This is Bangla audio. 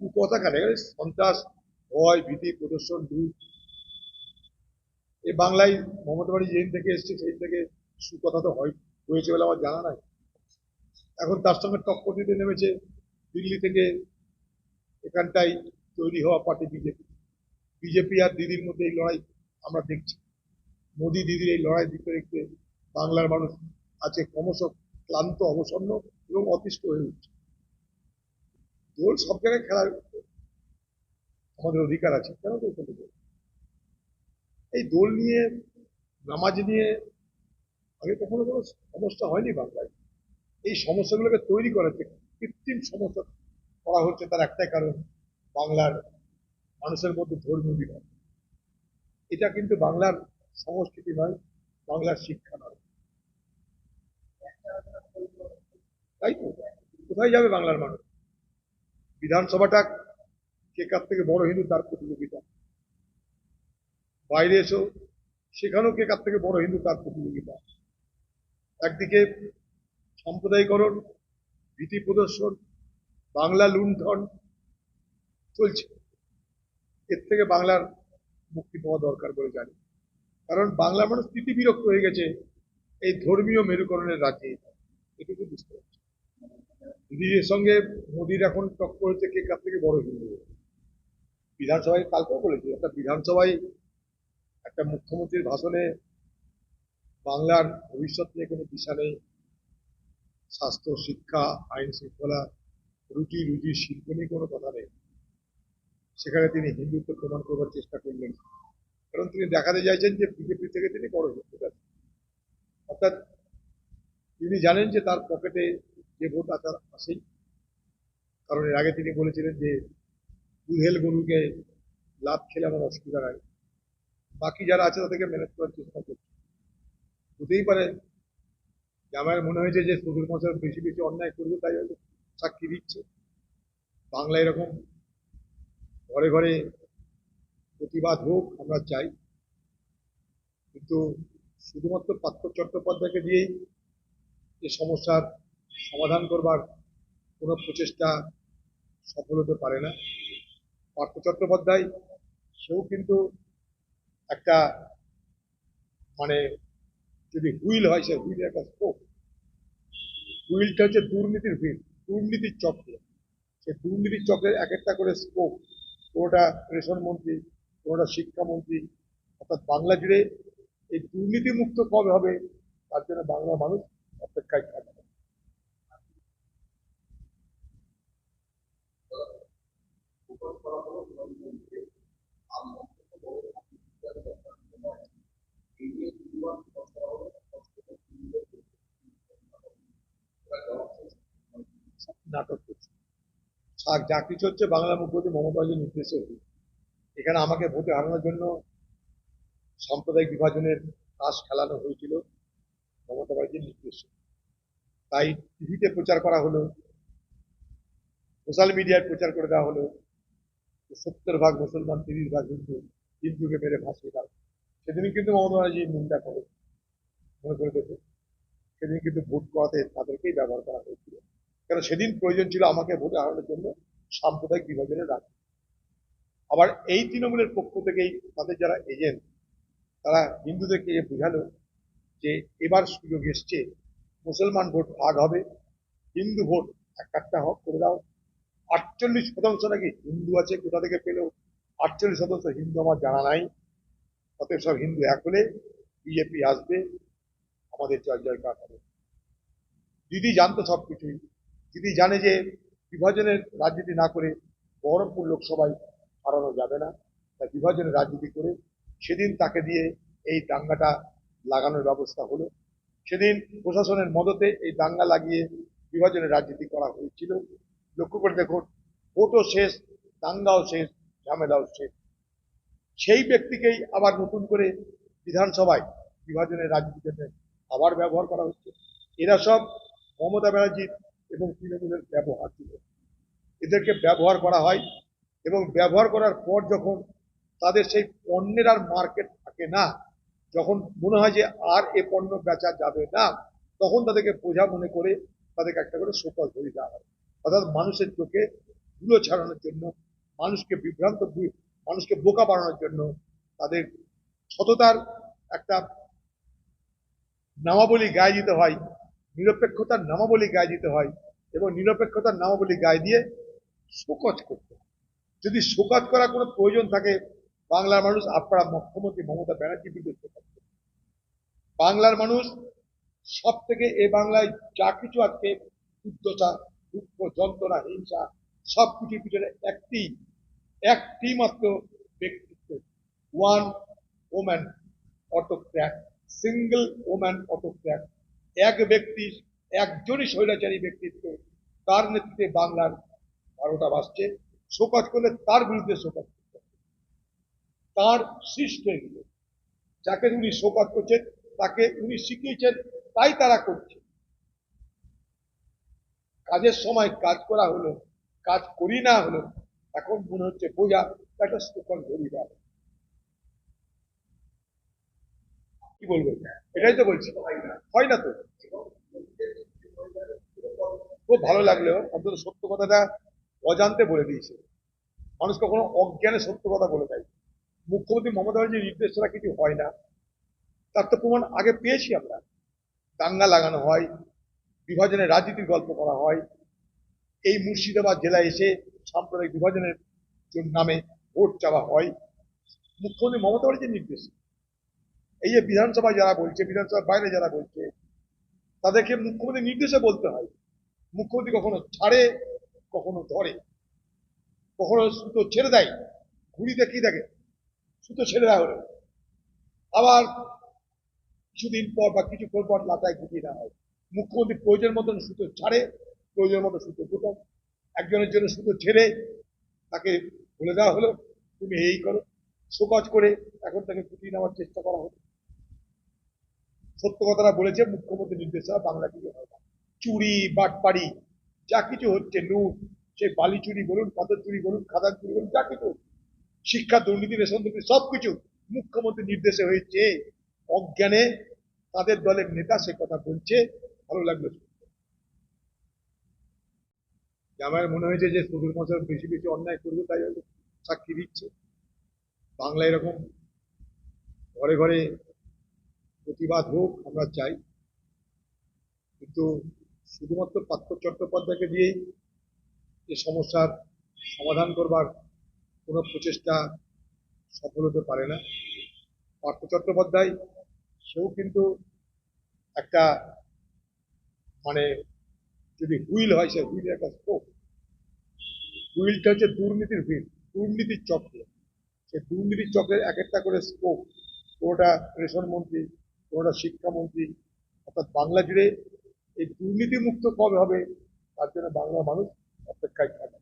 কুকথা কেন এখানে সন্ত্রাস, ভয়, ভীতি, প্রদর্শন, লুট। এই বাংলায় মমতা বাড়ি যেদিন থেকে এসছে সেই থেকে সুকথা তো হয়, হয়েছে বলে আমার জানা নাই। এখন তার সঙ্গে টক্কর দিতে নেমেছে দিল্লি থেকে এখানটাই তৈরি হওয়া পার্টি বিজেপি। বিজেপি আর দিদির মধ্যে এই লড়াই আমরা দেখছি। মোদি দিদির এই লড়াই দেখতে দেখতে বাংলার মানুষ আছে ক্রমশ ক্লান্ত, অবসন্ন এবং অতিষ্ঠ হয়ে উঠছে। দোল সব জায়গায় খেলার আমাদের অধিকার আছে, কেন খেলতে দেব? এই দোল নিয়ে, নামাজ নিয়ে আগে কখনো কোনো সমস্যা হয়নি বাংলায়। এই সমস্যাগুলোকে তৈরি করাতে কৃত্রিম সমস্যা করা হচ্ছে তার একটাই কারণ বাংলার মানুষের মধ্যে ধর্মীয় বিভাগ এটা কিন্তু বাংলার সংস্কৃতি নয়, বাংলার শিক্ষা নয়। তাই তো? কোথায় যাবে বাংলার মানুষ? বিধানসভাটা কে কার থেকে বড় হিন্দু তার প্রতিযোগিতা। বাইরে এসো, সেখানেও কে কার থেকে বড় হিন্দু তার প্রতিযোগিতা। একদিকে সাম্প্রদায়িকরণ, ভীতি প্রদর্শন, বাংলা লুণ্ঠন চলছে। এর থেকে বাংলার মুক্তি পাওয়া দরকার বলে জানি। কারণ বাংলার মানুষ বিরক্ত হয়ে গেছে এই ধর্মীয় মেরুকরণের রাজ্যে। এটুকু বুঝতে পারছি। দিদির সঙ্গে মোদির এখন টক্কর হচ্ছে কে কার থেকে বড় হিন্দু? বিধানসভায় কালকেও বলেছি একটা বিধানসভায় একটা মুখ্যমন্ত্রীর ভাষণে বাংলার ভবিষ্যৎ নিয়ে কোনো দিশা নেই। স্বাস্থ্য, শিক্ষা, আইন শৃঙ্খলা, রুটি রুজি, শিল্প নিয়ে কোনো কথা নেই। সেখানে তিনি হিন্দুত্ব প্রমাণ করবার চেষ্টা করলেন। কারণ তিনি দেখাতে চাইছেন যে বিজেপি থেকে তিনি বড় হিন্দু। অর্থাৎ তিনি জানেন যে তার পকেটে যে ভোট আসার আসেই কারণ এর আগে তিনি বলেছিলেন যে দুহেল গরুকে লাভ খেলে আমার অসুবিধা নাই। বাকি যারা আছে তাদেরকে ম্যানেজ করার চেষ্টা করছে। হতেই পারে যে আমার মনে হয়েছে যে সুদূর মাসের বেশি বেশি অন্যায় করবে, তাই হয়তো সাক্ষী দিচ্ছে। বাংলা এরকম ঘরে ঘরে প্রতিবাদ হোক, আমরা চাই। কিন্তু শুধুমাত্র পার্থ চট্টোপাধ্যায়কে দিয়েই এ সমস্যার সমাধান করবার কোনো প্রচেষ্টা সফল হতে পারে না। পার্থ চট্টোপাধ্যায়, সেও কিন্তু একটা মানে যদি হুইল হয়, সে হুইলের একটা স্কোপ হুইলটা হচ্ছে দুর্নীতির হুইল, দুর্নীতির চক্র। সে দুর্নীতির চক্রের এক একটা করে স্কোপ কোনোটা রেশন মন্ত্রী, কোনোটা শিক্ষামন্ত্রী অর্থাৎ বাংলা জুড়ে এই দুর্নীতি মুক্ত কবে হবে, তার জন্য বাংলা মানুষ অপেক্ষায় থাকবে। নাটক করছে। আর যা কিছু হচ্ছে বাংলা মুখ্যমন্ত্রী মমতা ব্যানার্জির নির্দেশে হচ্ছে। এখানে আমাকে ভোটে হারানোর জন্য সাম্প্রদায়িক বিভাজনের তাস খেলানো হয়েছিল মমতা ব্যানার্জির নির্দেশে। তাই টিভিতে প্রচার করা হলো, সোশ্যাল মিডিয়ায় প্রচার করে দেওয়া হলো সত্তর ভাগ মুসলমান, তিরিশ ভাগ হিন্দু হিন্দুকে মেরে ভাসিয়ে দাও। সেদিন কিন্তু মমতা ব্যানার্জি নিন্দা করে মনে করে দেখো সেদিন কিন্তু ভোট করাতে তাদেরকেই ব্যবহার করা হয়েছিল। কারণ সেদিন প্রয়োজন ছিল আমাকে ভোটে হারানোর জন্য সাম্প্রদায়িক বিভাজনের রাজনীতি আবার এই তৃণমূলের পক্ষ থেকেই তাদের যারা এজেন্ট, তারা হিন্দুদেরকে বোঝালো যে এবার সুযোগ এসছে, মুসলমান ভোট ভাগ হবে, হিন্দু ভোট এক একটা হক করে দাও। আটচল্লিশ শতাংশ নাকি হিন্দু আছে কোথা থেকে পেলেও আটচল্লিশ শতাংশ হিন্দু আমার জানা নাই। অতএব সব হিন্দু এক হলে বিজেপি আসবে, আমাদের জয় জয়কার হবে। দিদি জানতো সব কিছুই দিদি জানে যে বিভাজনের রাজনীতি না করে বহরমপুর লোকসভায় হারানো যাবে না, তাই বিভাজনের রাজনীতি করে সেদিন তাকে দিয়ে এই দাঙ্গাটা লাগানোর ব্যবস্থা হলো। সেদিন প্রশাসনের মদতে এই দাঙ্গা লাগিয়ে বিভাজনের রাজনীতি করা হয়েছিল। লক্ষ্য করে দেখুন, ভোটও শেষ, দাঙ্গাও শেষ, ঝামেলাও শেষ। সেই ব্যক্তিকেই আবার নতুন করে বিধানসভায় বিভাজনের রাজনীতির জন্য আবার ব্যবহার করা হচ্ছে। এরা সব মমতা ব্যানার্জির এবং তৃণমূলের ব্যবহার ছিল। এদেরকে ব্যবহার করা হয় এবং ব্যবহার করার পর যখন তাদের সেই পণ্যের আর মার্কেট থাকে না, যখন মনে হয় যে আর এ পণ্য বেচা যাবে না, তখন তাদেরকে বোঝা মনে করে তাদেরকে একটা করে শোকজ ধরে দেওয়া হয়। অর্থাৎ মানুষের চোখে ধুলো ছাড়ানোর জন্য, মানুষকে বিভ্রান্ত মানুষকে বোকা বানানোর জন্য তাদের সততার একটা নামাবলী গায়ে দিতে হয়। নিরপেক্ষতার নামাবলী গায়ে দিতে হয় এবং নিরপেক্ষতার নামাবলী গায়ে দিয়ে শোকজ করতে হয়। যদি শোকজ করার কোনো প্রয়োজন থাকে, বাংলার মানুষ আপনারা মুখ্যমন্ত্রী মমতা ব্যানার্জি বিরুদ্ধে শোকজ। বাংলার মানুষ সব থেকে এ বাংলায় যা কিছু আজকে দুর্দশা, দুঃখ, যন্ত্রণা, হিংসা, সব কিছুর পিছনে একটি একটি মাত্র ব্যক্তিত্ব one woman autocrat single woman autocrat এক ব্যক্তি, একজনই স্বৈরাচারী ব্যক্তিত্ব, তার নেতৃত্বে বাংলার বারোটা বাজছে, শোকজ করলে তার বিরুদ্ধে শোকজ তার সৃষ্ট এগুলো। যাকে উনি শোকজ করছেন, তাকে উনি শিখিয়েছেন, তাই তারা করছে। কাজের সময় কাজ করা হলো, কাজ করি না হলো, এখন মনে হচ্ছে বোঝা একটা সুকল ধরি যাবে কি বলব? এটাই তো বলছি। হয় না তো? খুব ভালো লাগল। অন্তত সত্য কথাটা অজান্তে বলে দিয়েছে। মানুষ কখনো অজ্ঞানে সত্য কথা বলে দেয়। মুখ্যমন্ত্রী মমতা ব্যানার্জির নির্দেশ ছাড়া কিছু হয় না। তার তো প্রমাণ আগে পেয়েছি আমরা। দাঙ্গা লাগানো হয়, বিভাজনের রাজনীতির গল্প করা হয়। এই মুর্শিদাবাদ জেলায় এসে সাম্প্রদায়িক বিভাজনের নামে ভোট চাওয়া হয়, মুখ্যমন্ত্রী মমতা ব্যানার্জির নির্দেশ। এই যে বিধানসভায় যারা বলছে, বিধানসভার বাইরে যারা বলছে তাদেরকে মুখ্যমন্ত্রী নির্দেশে বলতে হয়। মুখ্যমন্ত্রী কখনো ছাড়ে, কখনো ধরে। কখনো সুতো ছেড়ে দেয়। ঘুড়িতে কি দেখে, সুতো ছেড়ে দেওয়া হলো। আবার কিছুদিন পর বা কিছুক্ষণ পর লাতায় গুটিয়ে দেওয়া হয়। মুখ্যমন্ত্রী প্রয়োজন মতন সুতো ছাড়ে, প্রয়োজন মতো সুতো ঢুকান একজনের জন্য সুতো ছেড়ে তাকে বলে দেওয়া হলো, তুমি এই করো। শোকজ করে এখন তাকে গুটিয়ে নেওয়ার চেষ্টা করা হলো। সত্য কথাটা বলেছে মুখ্যমন্ত্রী নির্দেশ ছাড়া বাংলা কিছু হয় না। চুরি, বাটপাড়ি, যা কিছু হচ্ছে, লুট সে বালি চুরি বলুন পাথর চুরি বলুন, খাদান চুরি বলুন, যা কিছু। শিক্ষা, দুর্নীতি, রেশন, দুর্নীতি সবকিছু মুখ্যমন্ত্রী নির্দেশে হয়েছে। অজ্ঞানে তাদের দলের নেতা সে কথা বলছে। ভালো লাগল। আমার মনে হয়েছে যে সুদূর মশাই বেশি বেশি অন্যায় করবে, তাই সাক্ষী দিচ্ছে। বাংলা এরকম ঘরে ঘরে প্রতিবাদ হোক, আমরা চাই। কিন্তু শুধুমাত্র পার্থ চট্টোপাধ্যায়কে দিয়েই এ সমস্যার সমাধান করবার কোনো প্রচেষ্টা সফল হতে পারে না। পার্থ চট্টোপাধ্যায় সেও কিন্তু একটা মানে যদি হুইল হয়, সে হুইলের একটা স্কোপ হুইলটা হচ্ছে দুর্নীতির হুইল, দুর্নীতির চক্র। সে দুর্নীতির চক্রের এক একটা করে স্কোপ পুরোটা রেশন মন্ত্রী কোনোটা শিক্ষামন্ত্রী অর্থাৎ বাংলা জুড়ে এই দুর্নীতিমুক্ত কবে হবে, তার জন্য বাংলার মানুষ অপেক্ষায় থাকে